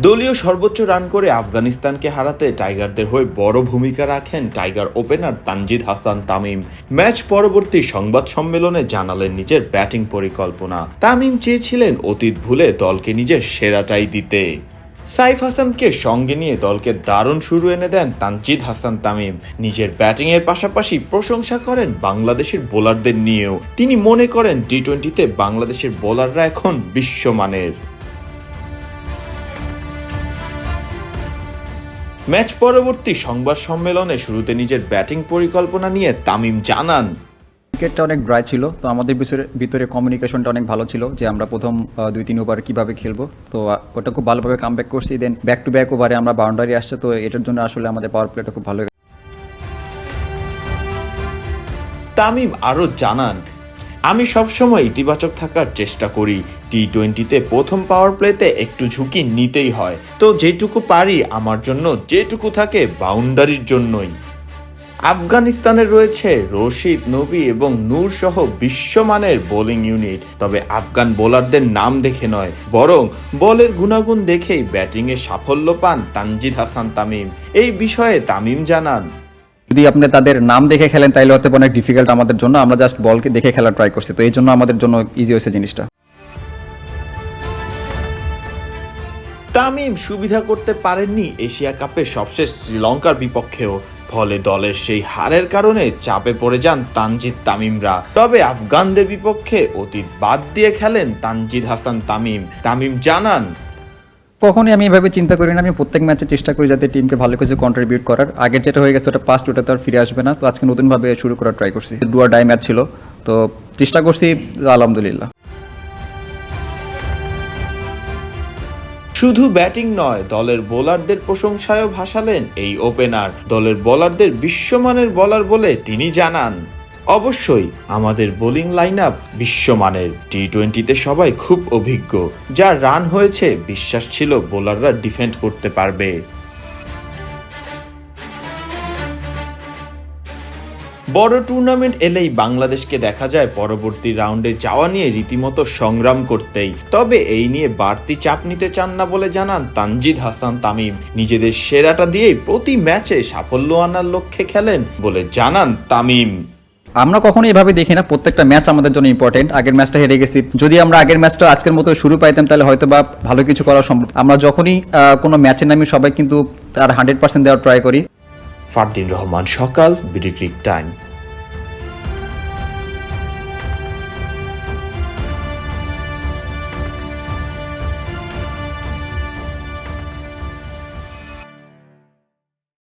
দলীয় সর্বোচ্চ রান করে আফগানিস্তানকে হারাতে টাইগারদের হয়ে বড় ভূমিকা রাখেন tiger opener Tanzid Hasan Tamim. Match পরবর্তী সংবাদ সম্মেলনে জানালেন নিজের ব্যাটিং পরিকল্পনা। তামিম চেয়েছিলেন অতীত ভুলে দলকে নিজের সেরাটাই দিতে। সাইফ হাসানকে সঙ্গে নিয়ে দলকে দারুণ শুরু এনে দেন তানজিদ হাসান তামিম। নিজের ব্যাটিং এর পাশাপাশি প্রশংসা করেন বাংলাদেশের বোলারদের নিয়েও। তিনি মনে করেন টি টোয়েন্টিতে বাংলাদেশের বোলাররা এখন বিশ্বমানের। ম্যাচ পরবর্তী সংবাদ সম্মেলনে শুরুতে নিজের ব্যাটিং পরিকল্পনা নিয়ে তামিম জানান। ক্রিকেটটা অনেক ড্রাই ছিল তো আমাদের ভিতরে ভিতরে কমিউনিকেশনটা অনেক ভালো ছিল যে আমরা প্রথম দুই তিন ওভার কীভাবে খেলব। তো ওটা খুব ভালোভাবে কাম ব্যাক করছি দেন ব্যাক টু ব্যাক ওভারে আমরা বাউন্ডারি আসছে তো এটার জন্য আসলে আমাদের পাওয়ার প্লেটা খুব ভালো তামিম আরও জানান আমি সবসময় ইতিবাচক থাকার চেষ্টা করি। টি টোয়েন্টিতে প্রথম পাওয়ার প্লেতে একটু ঝুঁকি নিতেই হয়। তো যেটুকু পারি আমার জন্য, যেটুকু থাকে বাউন্ডারির জন্যই। আফগানিস্তানে রয়েছে রশিদ, নবী এবং নূর সহ বিশ্বমানের বোলিং ইউনিট তবে আফগান বোলারদের নাম দেখে নয়, বরং বলের গুণাগুণ দেখেই ব্যাটিংয়ে সাফল্য পান তানজিদ হাসান তামিম। এই বিষয়ে তামিম জানান। যদি আপনি তাদের নাম দেখে খেলেন, তাইলে হতে অনেক ডিফিকাল্ট আমাদের জন্য। আমরা জাস্ট বলকে দেখে খেলা ট্রাই করছি। তো এই জন্য আমাদের জন্য ইজি হয়েছে জিনিসটা। তামিম সুবিধা করতে পারেননি এশিয়া কাপে সবশেষ শ্রীলঙ্কার বিপক্ষেও। ফলে দলের সেই হারের কারণে চাপে পড়ে যান তানজিদ তামিমরা। তবে আফগানদের বিপক্ষে অতীত বাদ দিয়ে খেলেন তানজিদ হাসান তামিম। তামিম জানান কখনই আমি এভাবে চিন্তা করি না। আমি প্রত্যেক ম্যাচে চেষ্টা করি যাতে টিমকে ভালো কিছু কন্ট্রিবিউট করার। আগের যেটা হয়ে গেছে, ওটা পাস্ট ওটা তো আর ফিরে আসবে না। তো আজকে নতুনভাবে শুরু করার ট্রাই করছি। ডুয়ার ডাই ম্যাচ ছিল। তো চেষ্টা করছি, আলহামদুলিল্লাহ। শুধু ব্যাটিং নয়, দলের বোলারদের প্রশংসায়ও ভাসালেন এই ওপেনার দলের বোলারদের বিশ্বমানের বলার বলে তিনি জানান। অবশ্যই আমাদের বোলিং লাইন আপ বিশ্বমানের টি টোয়েন্টিতে সবাই খুব অভিজ্ঞ যা রান হয়েছে বিশ্বাস ছিল বোলাররা ডিফেন্ড করতে পারবে। বড় টুর্নামেন্ট এলেই বাংলাদেশকে দেখা যায় পরবর্তী রাউন্ডে যাওয়া নিয়ে রীতিমতো সংগ্রাম করতেই। তবে এই নিয়ে বাড়তি চাপ নিতে চান না বলে জানান তানজিদ হাসান তামিম। নিজেদের সেরাটা দিয়েই প্রতি ম্যাচে সাফল্য আনার লক্ষ্যে খেলেন বলে জানান তামিম। আমরা কখনো এভাবে দেখি না। প্রত্যেকটা ম্যাচ আমাদের জন্য ইম্পর্টেন্ট আগের ম্যাচটা হেরে গেছি। যদি আমরা আগের ম্যাচটা আজকের মতো শুরু পাইতাম, তাহলে হয়তো বা ভালো কিছু করা সম্ভব। আমরা যখনই কোনো ম্যাচে নামি, সবাই কিন্তু তার হান্ড্রেড পার্সেন্ট দেওয়ার ট্রাই করি। ফারদিন রহমান সকাল, বিডি টাইম।